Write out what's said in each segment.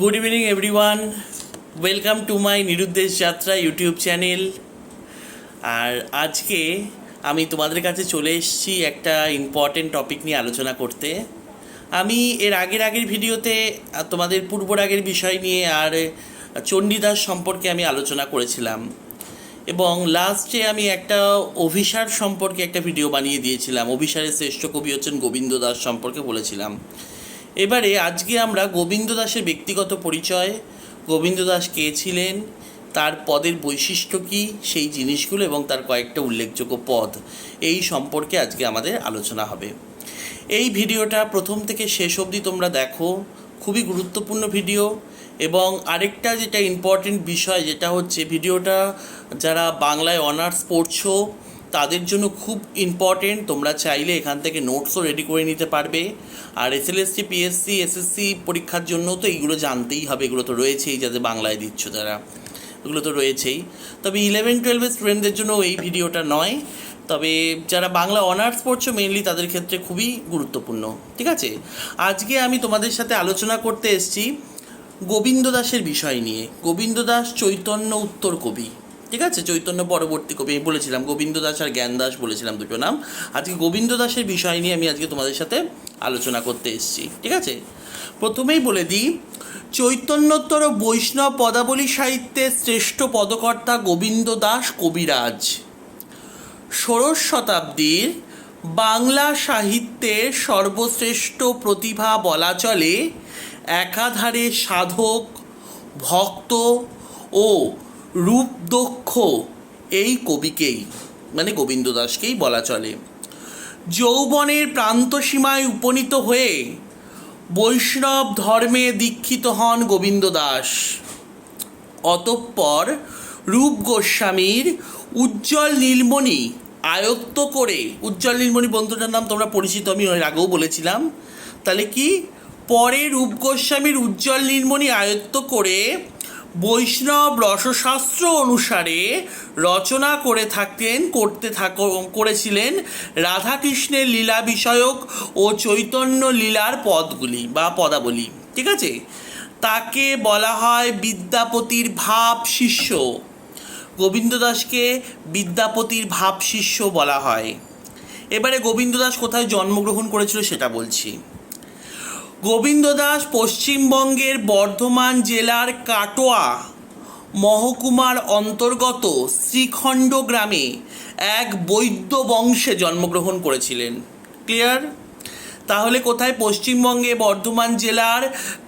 Good evening everyone welcome to my Niruddesh Jatra YouTube channel আর আজকে আমি তোমাদের কাছে চলে এসেছি একটা ইম্পর্টেন্ট টপিক নিয়ে আলোচনা করতে। আমি এর আগের আগের ভিডিওতে, তোমাদের পূর্বর আগের বিষয় নিয়ে আর চণ্ডীদাস সম্পর্কে আমি আলোচনা করেছিলাম। এবং লাস্টে আমি একটা অভিসার সম্পর্কে একটা ভিডিও বানিয়ে দিয়েছিলাম। অভিসারের শ্রেষ্ঠ কবি হচ্ছেন গোবিন্দ দাস সম্পর্কে বলেছিলাম। এবারে আজকে আমরা গোবিন্দ দাসের ব্যক্তিগত পরিচয়, গোবিন্দ দাস কে ছিলেন, তার পদের বৈশিষ্ট্য কী, সেই জিনিসগুলো এবং তার কয়েকটা উল্লেখযোগ্য পদ, এই সম্পর্কে আজকে আমাদের আলোচনা হবে। এই ভিডিওটা প্রথম থেকে শেষ অবধি তোমরা দেখো, খুবই গুরুত্বপূর্ণ ভিডিও এবং আরেকটা যেটা ইম্পর্টেন্ট বিষয়, যেটা হচ্ছে ভিডিওটা যারা বাংলায় অনার্স পড়ছো তাদের জন্য খুব ইম্পর্টেন্ট তোমরা চাইলে এখান থেকে নোটসও রেডি করে নিতে পারবে। আর এসএলএসটি পিএসসি এসএসসি পরীক্ষার জন্য তো এইগুলো জানতেই হবে। এগুলো তো রয়েছেই যাতে বাংলায় দিচ্ছ তারা। এগুলো তো রয়েছেই। তবে ইলেভেন টুয়েলভের স্টুডেন্টদের জন্য এই ভিডিওটা নয়। তবে যারা বাংলা অনার্স পড়ছো মেনলি তাদের ক্ষেত্রে খুবই গুরুত্বপূর্ণ। ঠিক আছে? আজকে আমি তোমাদের সাথে আলোচনা করতে এসেছি গোবিন্দ দাসের বিষয় নিয়ে। গোবিন্দ দাস চৈতন্য উত্তর কবি। ঠিক আছে? চৈতন্য পরবর্তী কবি বলেছিলাম, গোবিন্দ দাস আর জ্ঞান দাস বলেছিলাম দুটো নাম। আজকে গোবিন্দ দাসের বিষয় নিয়ে আমি আজকে তোমাদের সাথে আলোচনা করতে এসেছি, ঠিক আছে? প্রথমেই বলে দিই, চৈতন্যোত্তর বৈষ্ণব পদাবলী সাহিত্যের শ্রেষ্ঠ পদকর্তা গোবিন্দ দাস কবিরাজ। ষোড়শ শতাব্দীর বাংলা সাহিত্যের সর্বশ্রেষ্ঠ প্রতিভা বলা চলে, একাধারে সাধক, ভক্ত ও রূপদক্ষ এই কবিকেই মানে গোবিন্দ দাসকেই বলা চলে। যৌবনের প্রান্তসীমায় উপনীত হয়ে বৈষ্ণব ধর্মে দীক্ষিত হন গোবিন্দ দাস অতঃপর রূপ গোস্বামীর উজ্জ্বল নীলমণি আয়ত্ত করে, উজ্জ্বল নীলমণি বন্ধুটার নাম তোমরা পরিচিত, আমি এর আগেও বলেছিলাম। তাহলে কি? পরে রূপ গোস্বামীর উজ্জ্বল নীলমণি আয়ত্ত করে বৈষ্ণব রসশাস্ত্র অনুসারে রচনা করে থাকতেন করতে থাক, করেছিলেন রাধাকৃষ্ণের লীলা বিষয়ক ও চৈতন্য লীলার পদগুলি বা পদাবলী। ঠিক আছে? তাকে বলা হয় বিদ্যাপতির ভাব শিষ্য। গোবিন্দ দাসকে বিদ্যাপতির ভাব শিষ্য বলা হয়। এবারে গোবিন্দ দাস কোথায় জন্মগ্রহণ করেছিল সেটা বলছি। গোবিন্দ দাস পশ্চিমবঙ্গের বর্ধমান জেলার কাটোয়া মহকুমার অন্তর্গত শ্রীখণ্ড গ্রামে এক বৈদ্য বংশে জন্মগ্রহণ করেছিলেন। ক্লিয়ার? তাহলে কোথায়? পশ্চিমবঙ্গে বর্ধমান জেলার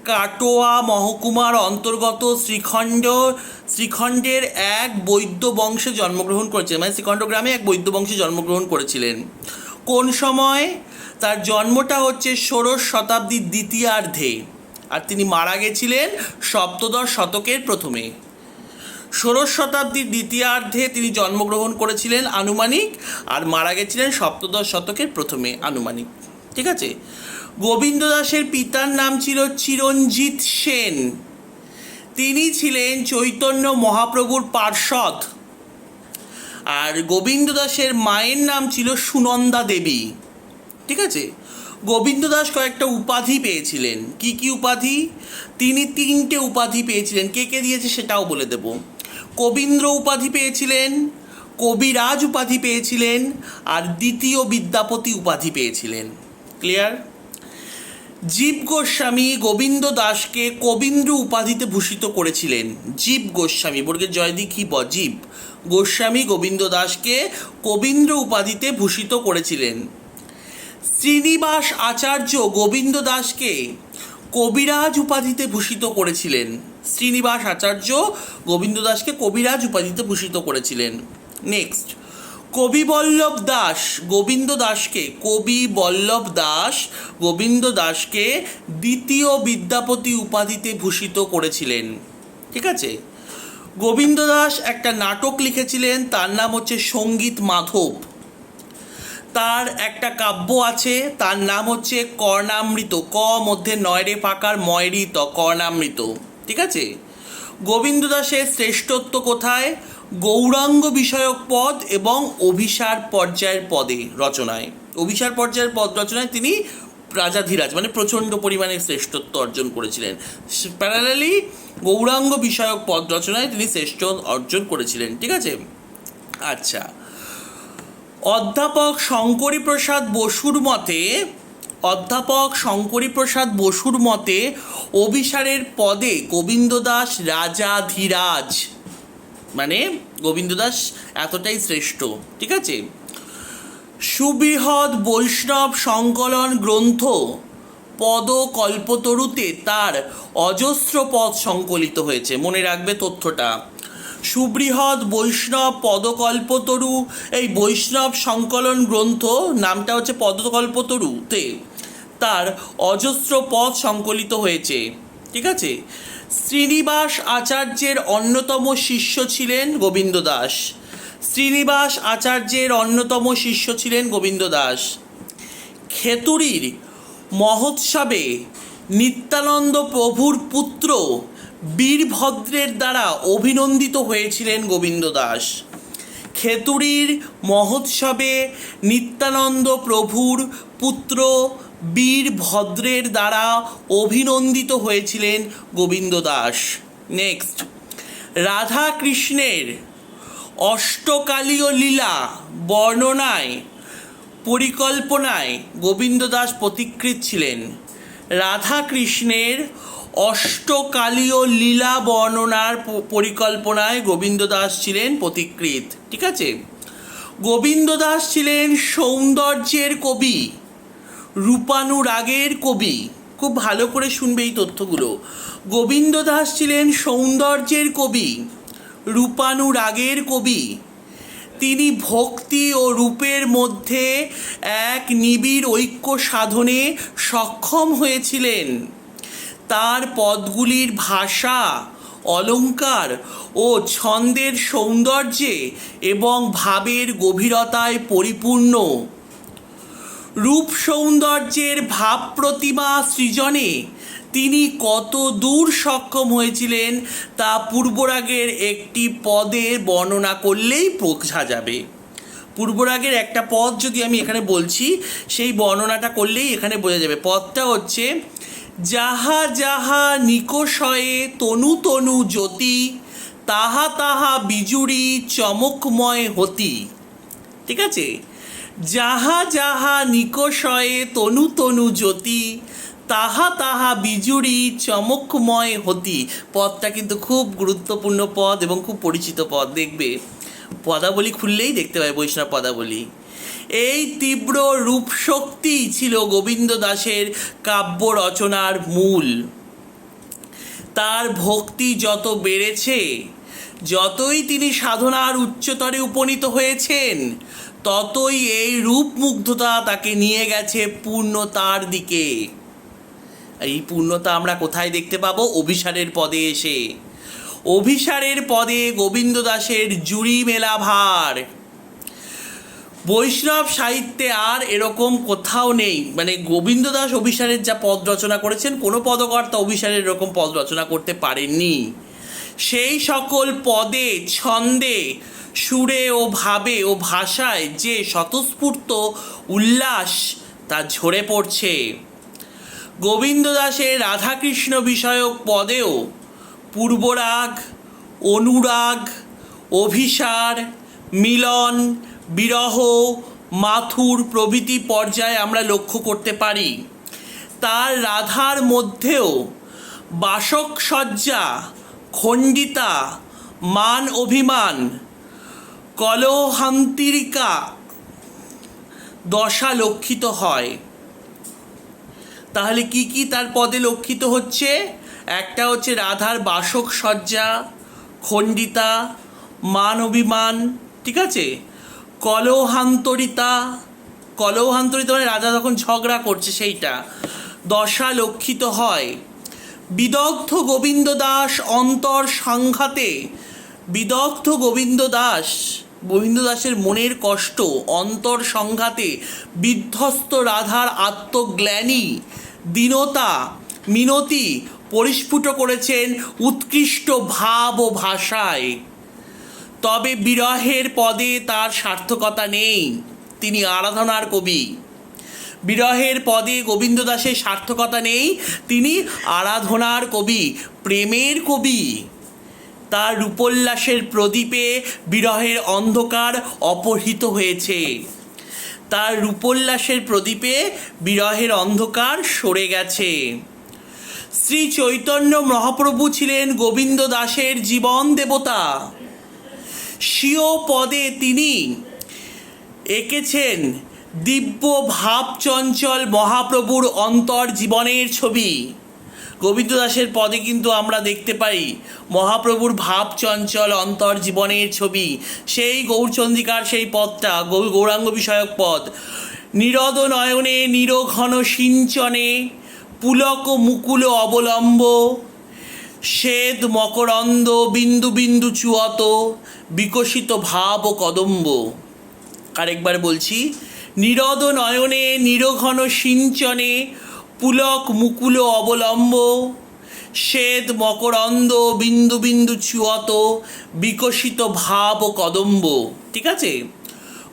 কাটোয়া মহকুমার অন্তর্গত শ্রীখণ্ড, শ্রীখণ্ডের এক বৈদ্য বংশে জন্মগ্রহণ করেছিলেন। মানে শ্রীখণ্ড গ্রামে এক বৈদ্য বংশে জন্মগ্রহণ করেছিলেন। কোন সময়? তার জন্মটা হচ্ছে ষোড়শ শতাব্দীর দ্বিতীয়ার্ধে আর তিনি মারা গেছিলেন সপ্তদশ শতকের প্রথমে। ষোড়শ শতাব্দীর দ্বিতীয়ার্ধে তিনি জন্মগ্রহণ করেছিলেন আনুমানিক আর মারা গেছিলেন সপ্তদশ শতকের প্রথমে আনুমানিক। ঠিক আছে? গোবিন্দ দাসের পিতার নাম ছিল চিরঞ্জিত সেন। তিনি ছিলেন চৈতন্য মহাপ্রভুর পার্ষদ আর গোবিন্দ দাসের মায়ের নাম ছিল সুনন্দা দেবী। ঠিক আছে? গোবিন্দ দাস কয়েকটা উপাধি পেয়েছিলেন। কি কি উপাধি? তিনি তিনটে উপাধি পেয়েছিলেন। কে কে দিয়েছে সেটাও বলে দেব। কবীন্দ্র উপাধি পেয়েছিলেন, কবিরাজ উপাধি পেয়েছিলেন, আর দ্বিতীয় বিদ্যাপতি উপাধি পেয়েছিলেন। ক্লিয়ার জীব গোস্বামী গোবিন্দ দাসকে কবীন্দ্র উপাধিতে ভূষিত করেছিলেন। জীব গোস্বামী, বর্গের জয়দিক কি ব? জীব গোস্বামী গোবিন্দ দাসকে কবীন্দ্র উপাধিতে ভূষিত করেছিলেন। শ্রীনিবাস আচার্য গোবিন্দ দাসকে কবিরাজ উপাধিতে ভূষিত করেছিলেন। শ্রীনিবাস আচার্য গোবিন্দ দাসকে কবিরাজ উপাধিতে ভূষিত করেছিলেন। নেক্সট কবি বল্লভ দাস, গোবিন্দ দাসকে, কবি বল্লভ দাস, গোবিন্দ দাসকে দ্বিতীয় বিদ্যাপতি উপাধিতে ভূষিত করেছিলেন। ঠিক আছে? গোবিন্দ দাস একটা নাটক লিখেছিলেন, তার নাম হচ্ছে সংগীত মাধব। তার একটা কাব্য আছে, তার নাম হচ্ছে কর্ণামৃত। ক মধ্যে নয়রে ফাঁকার ময়রিত কর্ণামৃত। ঠিক আছে? গোবিন্দ দাসের শ্রেষ্ঠত্ব কোথায়? গৌরাঙ্গ বিষয়ক পদ এবং অভিসার পর্যায়ের পদে রচনায়। অভিসার পর্যায়ের পদ রচনায় তিনি রাজাধিরাজ মানে প্রচণ্ড পরিমাণে শ্রেষ্ঠত্ব অর্জন করেছিলেন। প্যারালালি গৌরাঙ্গ বিষয়ক পদ রচনায় তিনি শ্রেষ্ঠ অর্জন করেছিলেন। ঠিক আছে? আচ্ছা। অধ্যাপক শঙ্করী প্রসাদ বসুর মতে, অধ্যাপক শঙ্করী প্রসাদ বসুর মতে, অভিসারের পদে গোবিন্দ দাস রাজাধিরাজ। মানে গোবিন্দ দাস এতটাই শ্রেষ্ঠ, ঠিক আছে? সুবৃহৎ বৈষ্ণব সংকলন গ্রন্থ পদ কল্পতরুতে তার অজস্র পদ সংকলিত হয়েছে। মনে রাখবে তথ্যটা। সুবৃহৎ বৈষ্ণব পদকল্পতরু। এই বৈষ্ণব সংকলন গ্রন্থ, নামটা হচ্ছে পদকল্পতরুতে তার অজস্র পদ সংকলিত হয়েছে। ঠিক আছে? শ্রীনিবাস আচার্যের অন্যতম শিষ্য ছিলেন গোবিন্দ দাস। শ্রীনিবাস আচার্যের অন্যতম শিষ্য ছিলেন গোবিন্দ দাস। খেতুরির মহোৎসবে নিত্যানন্দ প্রভুর পুত্র বীরভদ্রের দ্বারা অভিনন্দিত হয়েছিলেন গোবিন্দ দাস। খেতুরির মহোৎসবে নিত্যানন্দ প্রভুর পুত্র বীরভদ্রের দ্বারা অভিনন্দিত হয়েছিলেন গোবিন্দ দাস। নেক্সট রাধা কৃষ্ণের অষ্টকালীয় লীলা বর্ণনায়, পরিকল্পনায় গোবিন্দ দাস প্রতিকৃত ছিলেন। রাধা কৃষ্ণের অষ্টকালীয় লীলা বর্ণনার পরিকল্পনায় গোবিন্দ দাস ছিলেন প্রতিকৃত ঠিক আছে? গোবিন্দ দাস ছিলেন সৌন্দর্যের কবি, রূপানুরাগের কবি, খুব ভালো করে শুনবে এই তথ্যগুলো। গোবিন্দ দাস ছিলেন সৌন্দর্যের কবি, রূপানুরাগের কবি। তিনি ভক্তি ও রূপের মধ্যে এক নিবিড় ঐক্য সাধনে সক্ষম হয়েছিলেন। তার পদগুলির ভাষা অলংকার ও ছন্দের সৌন্দর্যে এবং ভাবের গভীরতায় পরিপূর্ণ। রূপ সৌন্দর্যের ভাব প্রতিমা সৃজনে তিনি কত দূর সক্ষম হয়েছিলেন তা পূর্বরাগের একটি পদে বর্ণনা করলেই বোঝা যাবে। পূর্বরাগের একটা পদ যদি আমি এখানে বলছি, সেই বর্ণনাটা করলেই এখানে বোঝা যাবে। পদটা হচ্ছে যাহা যাহা নিকষয়ে তনু তনু জ্যোতি, তাহা তাহা বিজুড়ি চমকময় হতি। ঠিক আছে? যাহা যাহা নিকষয়ে তনু তনু জ্যোতি, তাহা তাহা বিজুড়ি চমকময় হতি। পদটা কিন্তু খুব গুরুত্বপূর্ণ পদ এবং খুব পরিচিত পদ, দেখবে। পদাবলী খুললেই দেখতে পাবে বৈষ্ণব পদাবলী। এই তীব্র রূপশক্তি ছিল গোবিন্দ দাসের কাব্য রচনার মূল। তার ভক্তি যত বেড়েছে, যতই তিনি সাধনার উচ্চতরে উপনীত হয়েছেন, ততই এই রূপমুগ্ধতা তাকে নিয়ে গেছে পূর্ণতার দিকে। এই পূর্ণতা আমরা কোথায় দেখতে পাবো? অভিসারের পদে এসে। অভিসারের পদে গোবিন্দ দাসের জুড়ি মেলা ভার। বৈষ্ণব সাহিত্যে আর এরকম কোথাও নেই। মানে গোবিন্দ দাস অভিসারের যা পদ রচনা করেছেন, কোনো পদকর্তা অভিসারের এরকম পদ রচনা করতে পারেননি। সেই সকল পদে, ছন্দে, সুরে ও ভাবে ও ভাষায় যে স্বতঃস্ফূর্ত উল্লাস তা ঝরে পড়ছে। গোবিন্দ দাসের রাধাকৃষ্ণ বিষয়ক পদেও পূর্বরাগ, অনুরাগ, অভিসার, মিলন বিরহ, মাথুর প্রভৃতি পর্যায়ে আমরা লক্ষ্য করতে পারি। তার রাধার মধ্যেও বাসক সজ্জা খণ্ডিতা, মান অভিমান, কলহান্তিরিকা দশা লক্ষিত হয়। তাহলে কি কি তার পদে লক্ষিত হচ্ছে? একটা হচ্ছে রাধার বাসক সজ্জা খণ্ডিতা, মান অভিমান, ঠিক আছে? কলহান্তরিতা কলহান্তরিতা মানে রাজা যখন ঝগড়া করছে সেইটা, দশা লক্ষিত হয়। বিদগ্ধ গোবিন্দ দাস অন্তর সংঘাতে, বিদগ্ধ গোবিন্দ দাস, গোবিন্দ দাসের মনের কষ্ট, অন্তর সংঘাতে, বিধ্বস্ত রাধার আত্মগ্লানি, দীনতা, মিনতি পরিস্ফুট করেছেন উৎকৃষ্ট ভাব ও ভাষায়। তবে বিরহের পদে তার সার্থকতা নেই। তিনি আরাধনার কবি। বিরহের পদে গোবিন্দ দাসের সার্থকতা নেই, তিনি আরাধনার কবি, প্রেমের কবি। তার রূপোল্লাসের প্রদীপে বিরহের অন্ধকার অপহৃত হয়েছে। তার রূপোল্লাসের প্রদীপে বিরহের অন্ধকার সরে গেছে। শ্রী চৈতন্য মহাপ্রভু ছিলেন গোবিন্দ দাসের জীবন দেবতা। স্বীয় পদে তিনি এঁকেছেন দিব্য ভাব চঞ্চল মহাপ্রভুর অন্তর জীবনের ছবি। গোবিন্দ দাসের পদে কিন্তু আমরা দেখতে পাই মহাপ্রভুর ভাব চঞ্চল অন্তর জীবনের ছবি। সেই গৌরচন্দ্রিকার সেই পদটা গৌরাঙ্গ বিষয়ক পদ। নিরদ নয়নে, নিরঘন সিঞ্চনে, পুলক মুকুল অবলম্ব শ্বেদ মকরন্দ বিন্দু বিন্দু চুয়ত, বিকশিত ভাব ও কদম্ব। আরেকবার বলছি, নিরদ নয়নে, নিরঘন সিঞ্চনে, পুলক মুকুল অবলম্ব। শ্বেত মকরন্দ বিন্দু বিন্দু চুয়ত, বিকশিত ভাব ও কদম্ব। ঠিক আছে?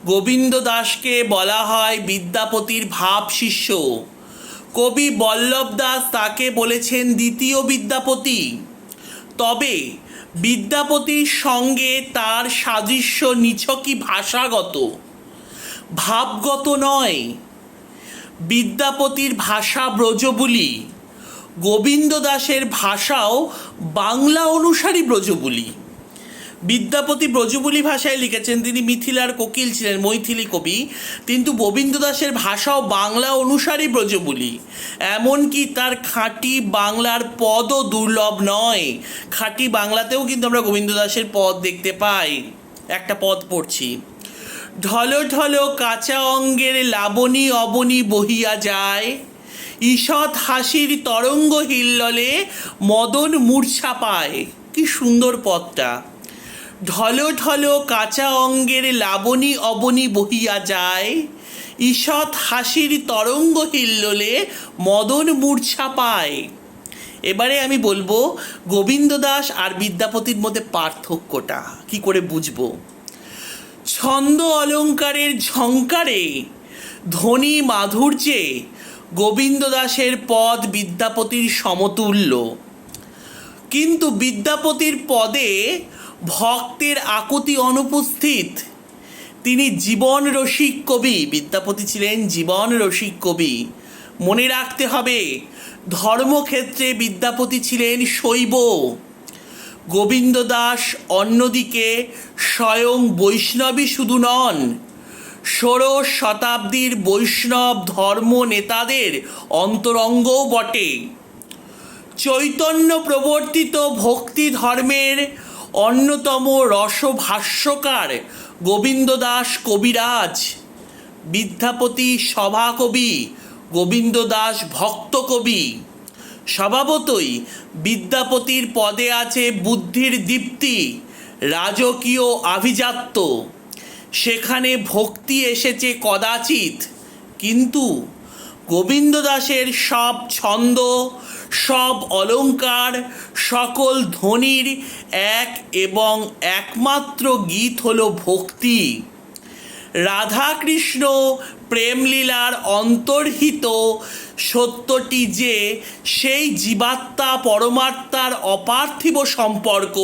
গোবিন্দ দাসকে বলা হয় বিদ্যাপতির ভাব শিষ্য। কবি বল্লভ দাস তাকে বলেছেন দ্বিতীয় বিদ্যাপতি। তবে বিদ্যাপতির সঙ্গে তার সাদৃশ্য নিছকই ভাষাগত। ভাবগত নয়। বিদ্যাপতির ভাষা ব্রজবুলি। গোবিন্দ দাসের ভাষাও বাংলা অনুসারী ব্রজবুলি। বিদ্যাপতি ব্রজবুলি ভাষায় লিখেছেন, তিনি মিথিলার কোকিল ছিলেন, মৈথিলি কবি। কিন্তু গোবিন্দ দাসের ভাষাও বাংলা অনুসারী ব্রজবুলি। এমনকি তার খাঁটি বাংলার পদও দুর্লভ নয়। খাঁটি বাংলাতেও কিন্তু আমরা গোবিন্দ দাসের পদ দেখতে পাই। একটা পদ পড়ছি। ঢলো ঢল কাঁচা অঙ্গের লাবণী অবনী বহিয়া যায়। ঈষৎ হাসির তরঙ্গ হিল্ললে মদন মূর্ছা পায়। কি সুন্দর পদটা। ঢলো ঢলো কাঁচা অঙ্গের লাবণী অবনী বহিয়া যায়। ঈষৎ হাসির তরঙ্গ হিল্লোলে মদন মূর্ছা পায়। এবারে আমি বলব, গোবিন্দ দাস আর বিদ্যাপতির মধ্যে পার্থক্যটা, কি করে বুঝব? ছন্দ অলঙ্কারের ঝঙ্কারে, ধ্বনি মাধুর্যে গোবিন্দ দাসের পদ বিদ্যাপতির সমতুল্য। কিন্তু বিদ্যাপতির পদে ভক্তের আকুতি অনুপস্থিত। তিনি জীবন রসিক কবি, বিদ্যাপতি ছিলেন জীবন রসিক কবি। মনে রাখতে হবে, ধর্মক্ষেত্রে বিদ্যাপতি ছিলেন শৈব। গোবিন্দ দাস অন্যদিকে স্বয়ং বৈষ্ণবী শুধু নন, ষোড়শ শতাব্দীর বৈষ্ণব ধর্ম নেতাদের অন্তরঙ্গও বটে। চৈতন্য প্রবর্তিত ভক্তি ধর্মের অন্যতম রসভাষ্যকার গোবিন্দ দাস কবিরাজ, বিদ্যাপতি সভাকবি গোবিন্দ দাস ভক্ত কবি স্বভাবতই বিদ্যাপতির পদে আছে বুদ্ধির দীপ্তি, রাজকীয় আভিজাত্য। সেখানে ভক্তি এসেছে কদাচিৎ, কিন্তু গোবিন্দ দাসের সব ছন্দ, সব অলঙ্কার সকল ধ্বনির এক এবং একমাত্র গীত হল ভক্তি। রাধাকৃষ্ণ প্রেমলীলার অন্তর্হিত সত্যটি যে সেই জীবাত্মা পরমাত্মার অপার্থিব সম্পর্ক,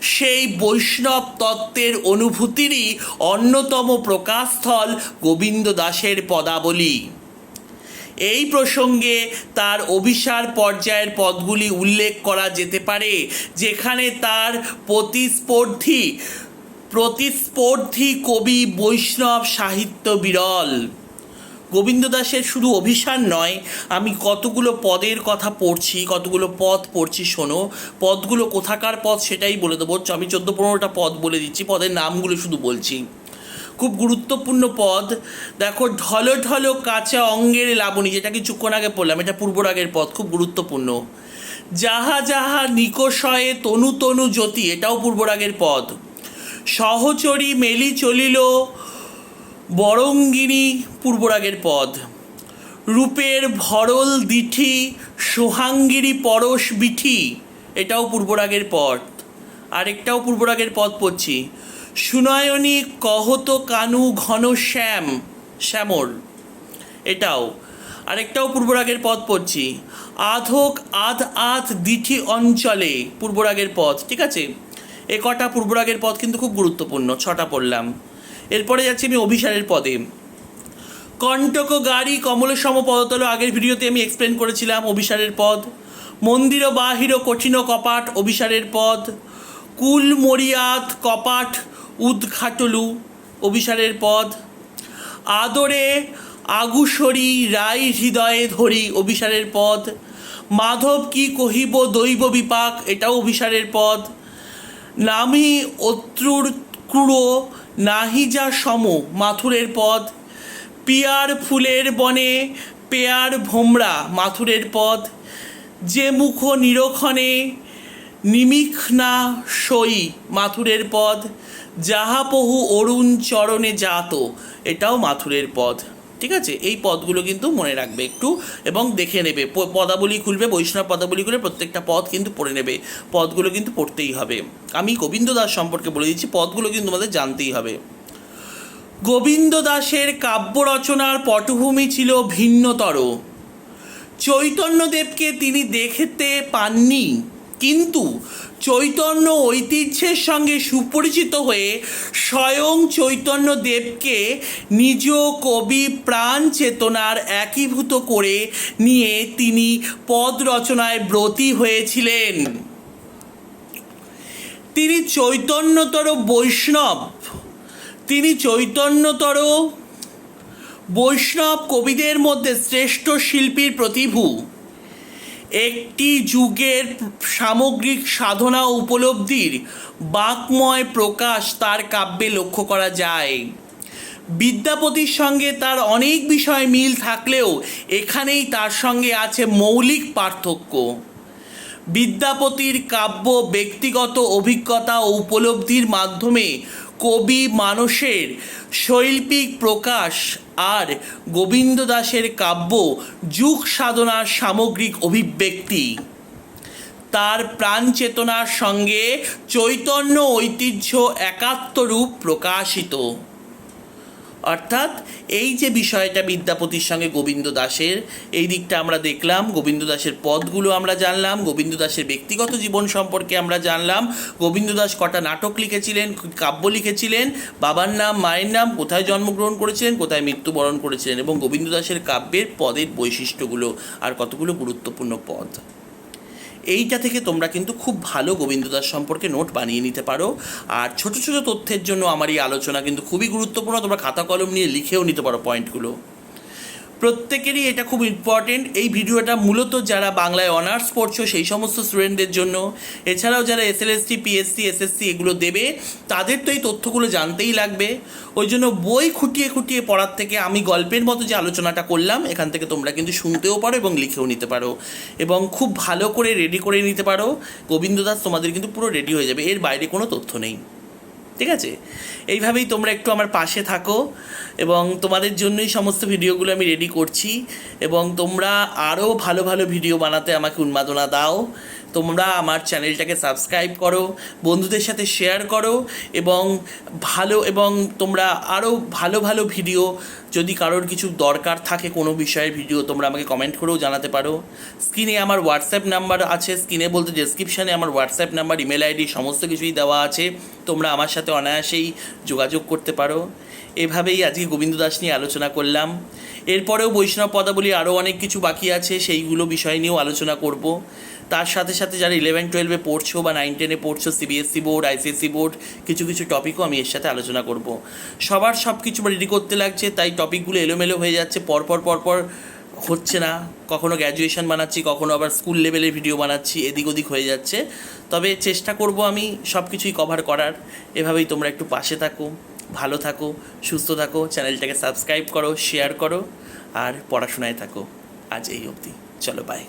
সেই বৈষ্ণব তত্ত্বের অনুভূতিরই অন্যতম প্রকাশস্থল গোবিন্দ দাসের পদাবলী। এই প্রসঙ্গে তার অভিসার পর্যায়ের পদগুলি উল্লেখ করা যেতে পারে, যেখানে তার প্রতিস্পর্ধী প্রতিস্পর্ধী কবি বৈষ্ণব সাহিত্য বিরল। গোবিন্দ দাসের শুধু অভিসার নয়, আমি কতগুলো পদের কথা পড়ছি, কতগুলো পদ পড়ছি, শোনো। পদগুলো কোথাকার পদ সেটাই বলে দেবো। আমি চোদ্দ পনেরোটা পদ বলে দিচ্ছি, পদের নামগুলো শুধু বলছি। খুব গুরুত্বপূর্ণ পদ। দেখো, ঢলো ঢলো কাঁচা অঙ্গের লাবণী যেটা কিছুক্ষণ আগে পড়লাম, এটা পূর্বরাগের পদ, খুব গুরুত্বপূর্ণ। যাহা যাহা নিকষয়ে তনু তনু জ্যোতি, এটাও পূর্বরাগের পদ। সহচরী মেলি চলিল বরঙ্গিনী পূর্বরাগের পদ। রূপের ভরল দিঠি সোহাঙ্গিরি পরশ বিঠি, এটাও পূর্বরাগের পদ। আরেকটাও পূর্বরাগের পদ পড়ছি। সুনয়নী কহত কানু ঘন শ্যাম শ্যামর এটাও। আরেকটাও পূর্বরাগের পদ পড়ছি। আধক আধ আধ দিঠি অঞ্চলে পূর্বরাগের পদ ঠিক আছে? এ কটা পূর্বরাগের পদ কিন্তু খুব গুরুত্বপূর্ণ, ছটা পড়লাম। এরপরে যাচ্ছি আমি অভিসারের পদে। কণ্টক গাড়ি কমলের সম পদতল আগের ভিডিওতে আমি এক্সপ্লেন করেছিলাম অভিসারের পদ। মন্দির বাহির কঠিন কপাট অভিসারের পদ। কুল মরিয়াত কপাট উদ্ঘাটলু অভিসারের পদ। আদরে আগুসরি রাই হৃদয়ে ধরি অভিসারের পদ। মাধব কি কহিব দৈব বিপাক, এটাও অভিসারের পদ। নামি অত্রুর ক্রূড়, নাহি যা সম মাথুরের পদ। পিয়ার ফুলের বনে, পেয়ার ভোমরা মাথুরের পদ। যে মুখ নিরক্ষণে নিমিখনা সই মাথুরের পদ। যাহাপহু অরুণ চরণে জাত এটাও মাথুরের পদ। ঠিক আছে? এই পদগুলো কিন্তু মনে রাখবে একটু এবং দেখে নেবে। পদাবলী খুলবে, বৈষ্ণব পদাবলী খুলে প্রত্যেকটা পদ কিন্তু পড়ে নেবে। পদগুলো কিন্তু পড়তেই হবে। আমি গোবিন্দ দাস সম্পর্কে বলে দিচ্ছি, পদগুলো কিন্তু তোমাদের জানতেই হবে। গোবিন্দ দাসের কাব্য রচনার পটভূমি ছিল ভিন্নতর। চৈতন্যদেবকে তিনি দেখতে পাননি, কিন্তু চৈতন্য ঐতিহ্যের সঙ্গে সুপরিচিত হয়ে স্বয়ং চৈতন্যদেবকে নিজ কবি প্রাণ চেতনার একীভূত করে নিয়ে তিনি পদ রচনায় ব্রতী হয়েছিলেন। তিনি চৈতন্যতর বৈষ্ণব। তিনি চৈতন্যতর বৈষ্ণব কবিদের মধ্যে শ্রেষ্ঠ শিল্পীর প্রতিভু। একটি যুগের সামগ্রিক সাধনা উপলব্ধির বাকময় প্রকাশ তার কাব্যে লক্ষ্য করা যায়। বিদ্যাপতির সঙ্গে তার অনেক বিষয় মিল থাকলেও এখানেই তার সঙ্গে আছে মৌলিক পার্থক্য। বিদ্যাপতির কাব্য ব্যক্তিগত অভিজ্ঞতা ও উপলব্ধির মাধ্যমে কবি মানসের শৈল্পিক প্রকাশ আর গোবিন্দ দাসের কাব্য যুগ সাধনার সামগ্রিক অভিব্যক্তি। তার প্রাণ চেতনার সঙ্গে চৈতন্য ঐতিহ্য একাত্মরূপ প্রকাশিত। অর্থাৎ এই যে বিষয়টা বিদ্যাপতির সঙ্গে গোবিন্দ দাসের, এই দিকটা আমরা দেখলাম। গোবিন্দ দাসের পদগুলো আমরা জানলাম, গোবিন্দ দাসের ব্যক্তিগত জীবন সম্পর্কে আমরা জানলাম। গোবিন্দ দাস কটা নাটক লিখেছিলেন, কাব্য লিখেছিলেন, বাবার নাম, মায়ের নাম, কোথায় জন্মগ্রহণ করেছিলেন, কোথায় মৃত্যুবরণ করেছিলেন এবং গোবিন্দ দাসের কাব্যের পদের বৈশিষ্ট্যগুলো আর কতগুলো গুরুত্বপূর্ণ পদ। এইটা থেকে তোমরা কিন্তু খুব ভালো গোবিন্দদাস সম্পর্কে নোট বানিয়ে নিতে পারো। আর ছোট ছোট তথ্যের জন্য আমার এই আলোচনা কিন্তু খুবই গুরুত্বপূর্ণ। তোমরা খাতা কলম নিয়ে লিখেও নিতে পারো পয়েন্টগুলো প্রত্যেকেরই এটা খুব ইম্পর্টেন্ট এই ভিডিওটা মূলত যারা বাংলায় অনার্স পড়ছো, সেই সমস্ত স্টুডেন্টদের জন্য। এছাড়াও যারা এসএলএসটি পিএসসি এসএসসি এগুলো দেবে, তাদের তো এই তথ্যগুলো জানতেই লাগবে। ওই জন্য বই খুঁটিয়ে খুঁটিয়ে পড়ার থেকে আমি গল্পের মতো যে আলোচনাটা করলাম, এখান থেকে তোমরা কিন্তু শুনতেও পারো এবং লিখেও নিতে পারো। এবং খুব ভালো করে রেডি করে নিতে পারো। গোবিন্দ দাস তোমাদের কিন্তু পুরো রেডি হয়ে যাবে। এর বাইরে কোনো তথ্য নেই। ঠিক আছে? এইভাবেই তোমরা একটু আমার পাশে থাকো এবং তোমাদের জন্যই সমস্ত ভিডিওগুলো আমি রেডি করছি এবং তোমরা আরও ভালো ভালো ভিডিও বানাতে আমাকে উন্মাদনা দাও। তোমরা আমার চ্যানেলটাকে সাবস্ক্রাইব করো, বন্ধুদের সাথে শেয়ার করো এবং ভালো এবং তোমরা আরও ভালো ভালো ভিডিও যদি কারোর কিছু দরকার থাকে কোনো বিষয়ের ভিডিও তোমরা আমাকে কমেন্ট করেও জানাতে পারো। স্ক্রিনে আমার হোয়াটসঅ্যাপ নাম্বার আছে স্ক্রিনে বলতে ডেসক্রিপশানে আমার হোয়াটসঅ্যাপ নাম্বার ইমেল আইডি সমস্ত কিছুই দেওয়া আছে। তোমরা আমার সাথে অনায়াসেই যোগাযোগ করতে পারো। এভাবেই আজকে গোবিন্দ দাস নিয়ে আলোচনা করলাম। এরপরেও বৈষ্ণব পদাবলী আরও অনেক কিছু বাকি আছে, সেইগুলো বিষয় নিয়েও আলোচনা করব। তার সাথে সাথে যারা ইলেভেন টুয়েলভে পড়ছো বা নাইন টেনে পড়ছো সিবিএসসি বোর্ড আইসিএসসি বোর্ড কিছু কিছু টপিকও আমি এর সাথে আলোচনা করব। সবার সব কিছু রেডি করতে লাগছে, তাই টপিকগুলো এলোমেলো হয়ে যাচ্ছে, পরপর পরপর হচ্ছে না। কখনো গ্র্যাজুয়েশন বানাচ্ছি, কখনো আবার স্কুল লেভেলের ভিডিও বানাচ্ছি, এদিক ওদিক হয়ে যাচ্ছে। তবে চেষ্টা করব আমি সব কিছুই কভার করার। এভাবেই তোমরা একটু পাশে থাকো। ভালো থাকো, সুস্থ থাকো, চ্যানেলটাকে সাবস্ক্রাইব করো শেয়ার করো, আর পড়াশোনায় থাকো। আজ এই অবধি। চলো বাই